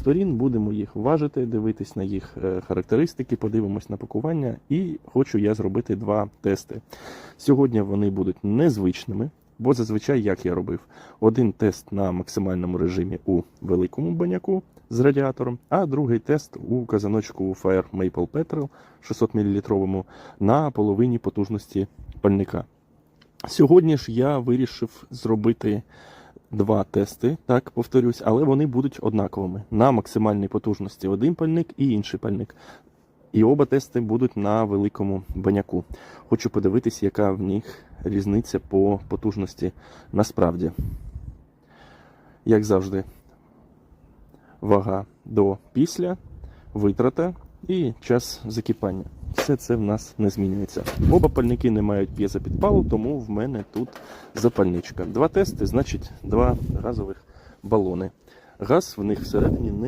сторін, будемо їх важити, дивитись на їх е, характеристики, подивимось на пакування. І хочу я зробити два тести. Сьогодні вони будуть незвичними, бо зазвичай як я робив: один тест на максимальному режимі у великому баняку з радіатором, а другий тест у казаночку Fire Maple Petrol 600 мл на половині потужності пальника. Сьогодні ж я вирішив зробити два тести, так повторюсь, але вони будуть однаковими на максимальній потужності один пальник і інший пальник. І оба тести будуть на великому баняку. Хочу подивитись, яка в них різниця по потужності насправді. Як завжди, вага до після, витрата і час закипання. Все це в нас не змінюється. Оба пальники не мають п'єзопідпалу, тому в мене тут запальничка. Два тести, значить, два газових балони. Газ в них всередині не